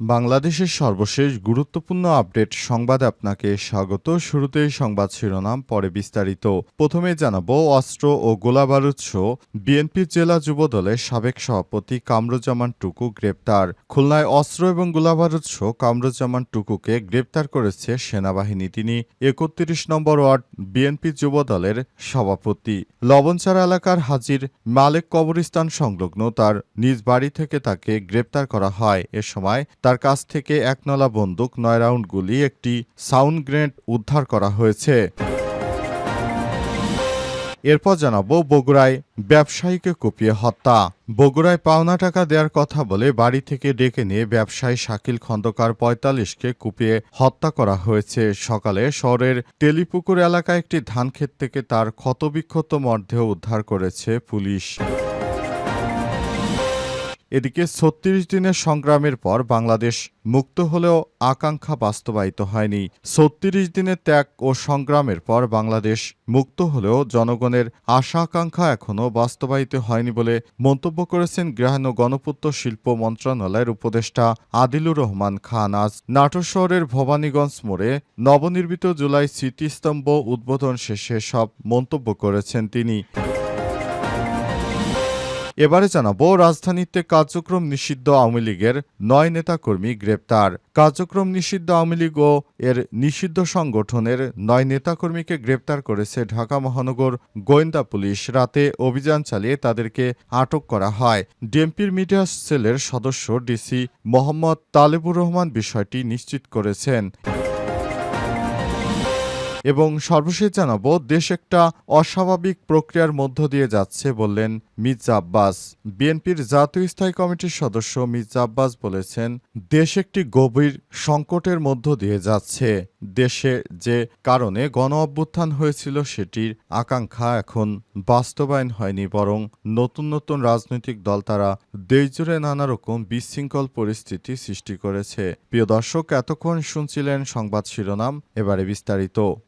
বাংলাদেশের সর্বশেষ গুরুত্বপূর্ণ আপডেট সংবাদ আপনাকে স্বাগত। শুরুতেই সংবাদ শিরোনাম, পরে বিস্তারিত। প্রথমে জানাব, অস্ত্র ও গোলাবারুদ সহ বিএনপি জেলা যুব দলের সাবেক সভাপতি কামরুজ্জামান টুকু গ্রেপ্তার। খুলনায় অস্ত্র এবং গোলাবারুদ সহ কামরুজ্জামান টুকুকে গ্রেপ্তার করেছে সেনাবাহিনী। তিনি একত্রিশ নম্বর ওয়ার্ড বিএনপি যুব দলের সভাপতি। লবণচারা এলাকার হাজির মালেক কবরস্থান সংলগ্ন তার নিজ বাড়ি থেকে তাকে গ্রেপ্তার করা হয়। এ সময় তার কাছ থেকে একনলা বন্দুক, নয় রাউন্ড গুলি, একটি সাউন্ড গ্রেনেড উদ্ধার করা হয়েছে। এরপর জানাব বগুড়ায় ব্যবসায়ীকে কুপিয়ে হত্যা। বগুড়ায় পাওনা টাকা দেওয়ার কথা বলে বাড়ি থেকে ডেকে নিয়ে ব্যবসায়ী শাকিল খন্দকার পঁয়তাল্লিশকে কুপিয়ে হত্যা করা হয়েছে। সকালে শহরের টেলিপুকুর এলাকায় একটি ধানক্ষেত থেকে তার ক্ষতবিক্ষত মর্দেহ উদ্ধার করেছে পুলিশ। এদিকে ছত্রিশ দিনের সংগ্রামের পর বাংলাদেশ মুক্ত হলেও আকাঙ্ক্ষা বাস্তবায়িত হয়নি। ছত্রিশ দিনের ত্যাগ ও সংগ্রামের পর বাংলাদেশ মুক্ত হলেও জনগণের আশা আকাঙ্ক্ষা এখনও বাস্তবায়িত হয়নি বলে মন্তব্য করেছেন ও গণপূর্ত শিল্প মন্ত্রণালয়ের উপদেষ্টা আদিলুর রহমান খান। আজ নাটোর শহরের ভবানীগঞ্জ মোড়ে নবনির্মিত জুলাই স্মৃতিস্তম্ভ উদ্বোধন শেষে সব মন্তব্য করেছেন তিনি। এবারে জানাব, রাজধানীতে কার্যক্রম নিষিদ্ধ আওয়ামী লীগের নয় নেতাকর্মী গ্রেপ্তার। কার্যক্রম নিষিদ্ধ আওয়ামী লীগ ও এর নিষিদ্ধ সংগঠনের নয় নেতাকর্মীকে গ্রেপ্তার করেছে ঢাকা মহানগর গোয়েন্দা পুলিশ। রাতে অভিযান চালিয়ে তাদেরকে আটক করা হয়। ডিএমপির মিডিয়া সেলের সদস্য ডিসি মোহাম্মদ তালেবুর রহমান বিষয়টি নিশ্চিত করেছেন। এবং সর্বশেষ জানাব, দেশ একটা অস্বাভাবিক প্রক্রিয়ার মধ্য দিয়ে যাচ্ছে বললেন মির্জা আব্বাস। বিএনপির জাতীয় স্থায়ী কমিটির সদস্য মির্জা আব্বাস বলেছেন, দেশ একটি গভীর সংকটের মধ্য দিয়ে যাচ্ছে। দেশে যে কারণে গণ অভ্যুত্থান হয়েছিল সেটির আকাঙ্ক্ষা এখন বাস্তবায়ন হয়নি, বরং নতুন নতুন রাজনৈতিক দল তারা দেশজুড়ে নানা রকম বিশৃঙ্খল পরিস্থিতি সৃষ্টি করেছে। প্রিয় দর্শক, এতক্ষণ শুনছিলেন সংবাদ শিরোনাম, এবারে বিস্তারিত।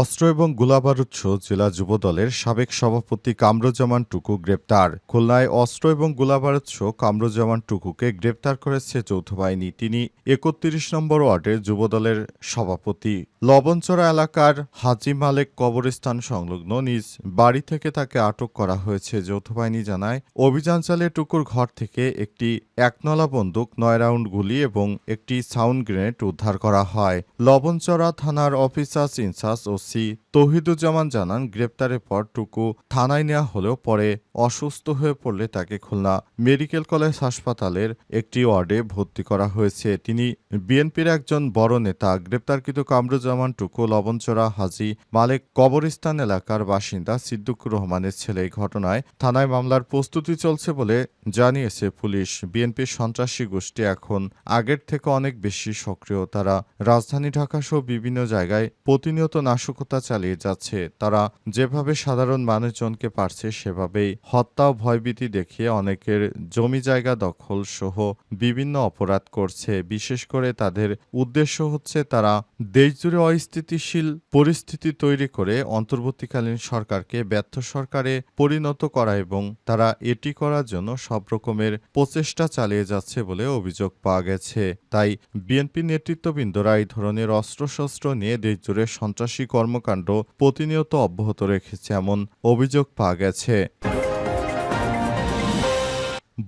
অস্ত্র এবং গোলাবারুদ সহ জেলা যুবদলের সাবেক সভাপতি কামরুজ্জামান টুকু গ্রেপ্তার। খুলনায় অস্ত্র এবং গোলাবারুদ সহ কামরুজ্জামান টুকুকে গ্রেপ্তার করেছে যৌথ বাহিনী। তিনি একত্রিশ নম্বর ওয়ার্ডের যুবদলের সভাপতি। লবণচড়া এলাকার হাজি মালেক কবরস্থান সংলগ্ন নিজ বাড়ি থেকে তাকে আটক করা হয়েছে। যৌথ বাহিনী জানায়, অভিযান চালিয়ে টুকুর ঘর থেকে একটি একনলা বন্দুক, নয় রাউন্ড গুলি এবং একটি সাউন্ড গ্রেনেড উদ্ধার করা হয়। লবণচড়া থানার অফিসার্স ইনচার্জ see তৌহিদুজ্জামান জানান, গ্রেপ্তারের পর টুকু থানায় নেওয়া হলেও পরে অসুস্থ হয়ে পড়লে তাকে খুলনা মেডিকেল কলেজ হাসপাতালের একটি ওয়ার্ডে ভর্তি করা হয়েছে। তিনি বিএনপির একজন বড় নেতা। গ্রেপ্তারকৃত কামরুজ্জামান টুকু লবণচড়া হাজি মালেক কবরস্থান এলাকার বাসিন্দা সিদ্দুকুর রহমানের ছেলে। এই ঘটনায় থানায় মামলার প্রস্তুতি চলছে বলে জানিয়েছে পুলিশ। বিএনপির সন্ত্রাসী গোষ্ঠী এখন আগের থেকে অনেক বেশি সক্রিয়। তারা রাজধানী ঢাকা সহ বিভিন্ন জায়গায় প্রতিনিয়ত নাশকতা চালিয়ে যাচ্ছে। তারা যেভাবে সাধারণ মানুষজনকে পারছে, সেভাবেই হত্যা ও ভয়ভীতি দেখিয়ে অনেকের জমি জায়গা দখল সহ বিভিন্ন অপরাধ করছে। বিশেষ করে তাদের উদ্দেশ্য হচ্ছে তারা দেশজুড়ে অস্থিতিশীল পরিস্থিতি তৈরি করে অন্তর্বর্তীকালীন সরকারকে ব্যর্থ সরকারে পরিণত করা এবং তারা এটি করার জন্য সব রকমের প্রচেষ্টা চালিয়ে যাচ্ছে বলে অভিযোগ পাওয়া গেছে। তাই বিএনপি নেতৃত্ববৃন্দরা এই ধরনের অস্ত্রশস্ত্র নিয়ে দেশজুড়ে সন্ত্রাসী কর্মকাণ্ড প্রতিনিয়ত অব্যাহত রেখেছে এমন অভিযোগ পাওয়া গেছে।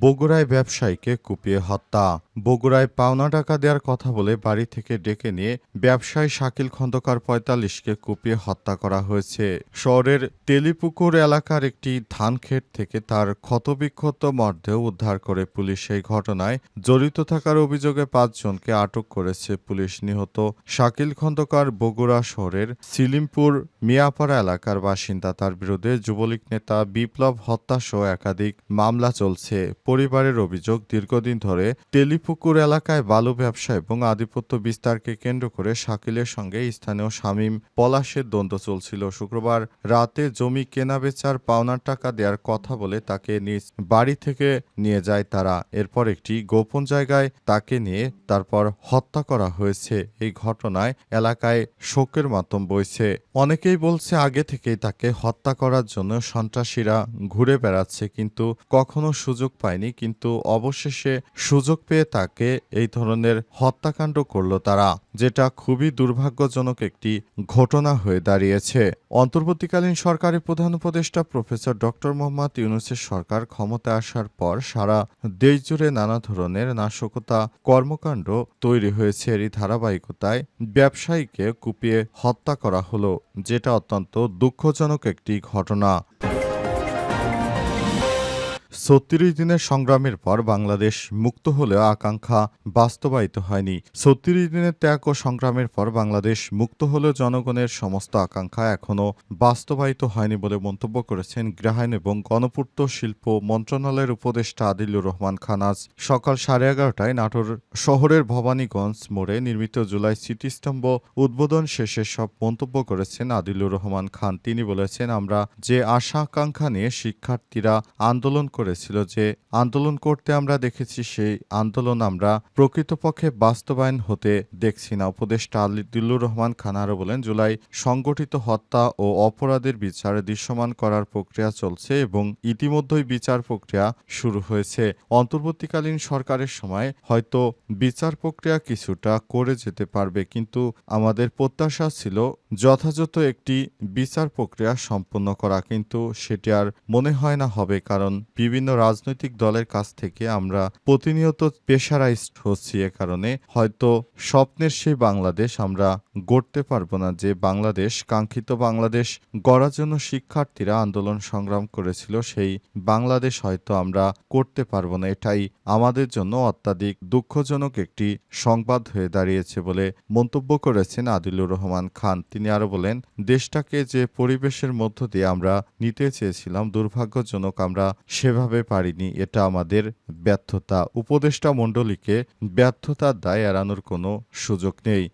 বগুড়ায় ব্যবসায়ীকে কুপিয়ে হত্যা। বগুড়ায় পাওনা টাকা দেওয়ার কথা বলে বাড়ি থেকে ডেকে নিয়ে ব্যবসায়ী শাকিল খন্দকার পঁয়তাল্লিশকে কুপিয়ে হত্যা করা হয়েছে। শহরের তেলিপুকুর এলাকার একটি ধানক্ষেত থেকে তার ক্ষতবিক্ষত মর্দেহ উদ্ধার করে পুলিশ এই ঘটনায় জড়িত থাকার অভিযোগে পাঁচজনকে আটক করেছে পুলিশ। নিহত শাকিল খন্দকার বগুড়া শহরের সিলিমপুর মিয়াপাড়া এলাকার বাসিন্দা। তার বিরুদ্ধে যুবলীগ নেতা বিপ্লব হত্যাসহ একাধিক মামলা চলছে। পরিবারের অভিযোগ, দীর্ঘদিন ধরে তেলিপুকুর এলাকায় বালু ব্যবসা এবং আধিপত্য বিস্তারকে কেন্দ্র করে শাকিলের সঙ্গে স্থানীয় শামীম পলাশের দ্বন্দ্ব চলছিল। শুক্রবার রাতে জমি কেনাবেচার পাওনার টাকা দেওয়ার কথা বলে তাকে নিজ বাড়ি থেকে নিয়ে যায় তারা। এরপর একটি গোপন জায়গায় তাকে নিয়ে তারপর হত্যা করা হয়েছে। এই ঘটনায় এলাকায় শোকের মাতম বইছে। অনেকেই বলছে আগে থেকেই তাকে হত্যা করার জন্য সন্ত্রাসীরা ঘুরে বেড়াচ্ছে, কিন্তু কখনো সুযোগ পায়নি। কিন্তু অবশেষে সুযোগ পেয়ে তাকে এই ধরনের হত্যাকাণ্ড করল তারা, যেটা খুবই দুর্ভাগ্যজনক একটি ঘটনা হয়ে দাঁড়িয়েছে। অন্তর্বর্তীকালীন সরকারের প্রধান উপদেষ্টা প্রফেসর ডক্টর মোহাম্মদ ইউনুসের সরকার ক্ষমতায় আসার পর সারা দেশ জুড়ে নানা ধরনের নাশকতা কর্মকাণ্ড তৈরি হয়েছে। এরই ধারাবাহিকতায় ব্যবসায়ীকে কুপিয়ে হত্যা করা হলো, যেটা অত্যন্ত দুঃখজনক একটি ঘটনা। ছত্রিশ দিনের সংগ্রামের পর বাংলাদেশ মুক্ত হলেও আকাঙ্ক্ষা বাস্তবায়িত হয়নি। ছত্রিশ দিনের ত্যাগ ও সংগ্রামের পর বাংলাদেশ মুক্ত হলেও জনগণের সমস্ত আকাঙ্ক্ষা এখনও বাস্তবায়িত হয়নি বলে মন্তব্য করেছেন গৃহায়ণ এবং গণপূর্ত শিল্প মন্ত্রণালয়ের উপদেষ্টা আদিলুর রহমান খান। আজ সকাল সাড়ে এগারোটায় নাটোর শহরের ভবানীগঞ্জ মোড়ে নির্মিত জুলাই স্মৃতিস্তম্ভ উদ্বোধন শেষে সব মন্তব্য করেছেন আদিলুর রহমান খান। তিনি বলেছেন, আমরা যে আশা আকাঙ্ক্ষা নিয়ে শিক্ষার্থীরা আন্দোলন করেছিল যে আন্দোলন করতে আমরা দেখেছি সেই আন্দোলন আমরা প্রকৃতপক্ষে বাস্তবায়ন হতে দেখছি না। উপদেষ্টা আদিলুর রহমান খান আরও বলেন, জুলাই সংগঠিত হত্যা ও অপরাধের বিচার দৃশ্যমান করার প্রক্রিয়া চলছে এবং ইতিমধ্যেই বিচার প্রক্রিয়া শুরু হয়েছে। অন্তর্বর্তীকালীন সরকারের সময় হয়তো বিচার প্রক্রিয়া কিছুটা করে যেতে পারবে, কিন্তু আমাদের প্রত্যাশা ছিল যথাযথ একটি বিচার প্রক্রিয়া সম্পন্ন করা, কিন্তু সেটি আর মনে হয় না হবে, কারণ বিভিন্ন রাজনৈতিক দলের কাছ থেকে আমরা প্রতিনিয়ত প্রেশারাইজড হচ্ছি এ কারণে। হয়তো স্বপ্নের সেই বাংলাদেশ আমরা গড়তে পারব না যে বাংলাদেশ, কাঙ্ক্ষিত বাংলাদেশ গড়ার জন্য শিক্ষার্থীরা আন্দোলন সংগ্রাম করেছিল, সেই বাংলাদেশ হয়তো আমরা করতে পারব না। এটাই আমাদের জন্য অত্যাধিক দুঃখজনক একটি সংবাদ হয়ে দাঁড়িয়েছে বলে মন্তব্য করেছেন আদিলুর রহমান খান। তিনি আরও বলেন, দেশটাকে যে পরিবেশের মধ্য দিয়ে আমরা নিতে চেয়েছিলাম, দুর্ভাগ্যজনক আমরা সেভাবে পারিনি, এটা আমাদের ব্যর্থতা। উপদেষ্টা মণ্ডলীকে ব্যর্থতার দায় এড়ানোর কোনো সুযোগ নেই।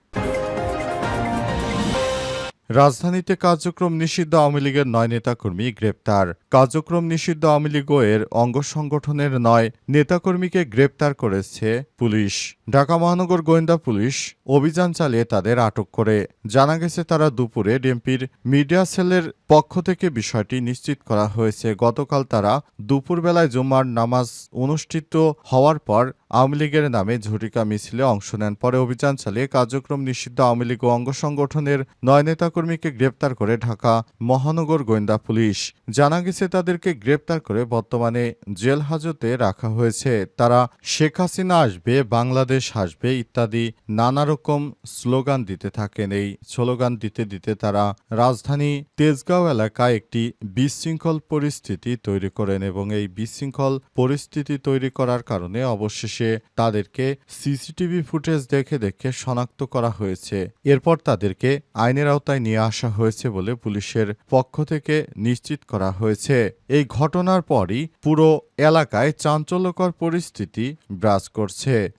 রাজধানীতে কার্যক্রম নিষিদ্ধ আওয়ামী লীগের নয় নেতাকর্মী গ্রেপ্তার। কার্যক্রম নিষিদ্ধ আওয়ামী লীগ এর অঙ্গ সংগঠনের নয় নেতাকর্মীকে গ্রেপ্তার করেছে পুলিশ। ঢাকা মহানগর গোয়েন্দা পুলিশ অভিযান চালিয়ে তাদের আটক করে। জানা গেছে তারা দুপুরে ডিএমপির মিডিয়া সেলের পক্ষ থেকে বিষয়টি নিশ্চিত করা হয়েছে। গতকাল তারা দুপুরবেলায় জুম্মার নামাজ অনুষ্ঠিত হওয়ার পর আওয়ামী লীগের নামে ঝটিকা মিছিলে অংশ নেন। পরে অভিযান চালিয়ে কার্যক্রম নিষিদ্ধ আওয়ামী লীগ অঙ্গ সংগঠনের নয় নেতাকর্মীকে গ্রেপ্তার করে ঢাকা মহানগর গোয়েন্দা পুলিশ। জানা গেছে, তাদেরকে গ্রেপ্তার করে বর্তমানে জেল হাজতে রাখা হয়েছে। তারা শেখ হাসিনা আসবে, বাংলাদেশ আসবে ইত্যাদি নানা রকম স্লোগান দিতে থাকেন। এই স্লোগান দিতে দিতে তারা রাজধানী তেজগাঁও এলাকায় একটি বিশৃঙ্খল পরিস্থিতি তৈরি করেন এবং এই বিশৃঙ্খল পরিস্থিতি তৈরি করার কারণে অবশেষে তাদেরকে সিসিটিভি ফুটেজ দেখে দেখে শনাক্ত করা হয়েছে। এরপর তাদেরকে আইনের আওতায় নিয়ে আসা হয়েছে বলে পুলিশের পক্ষ থেকে নিশ্চিত করা হয়েছে। এই ঘটনার পরই পুরো এলাকায় চাঞ্চল্যকর পরিস্থিতি বিরাজ করছে।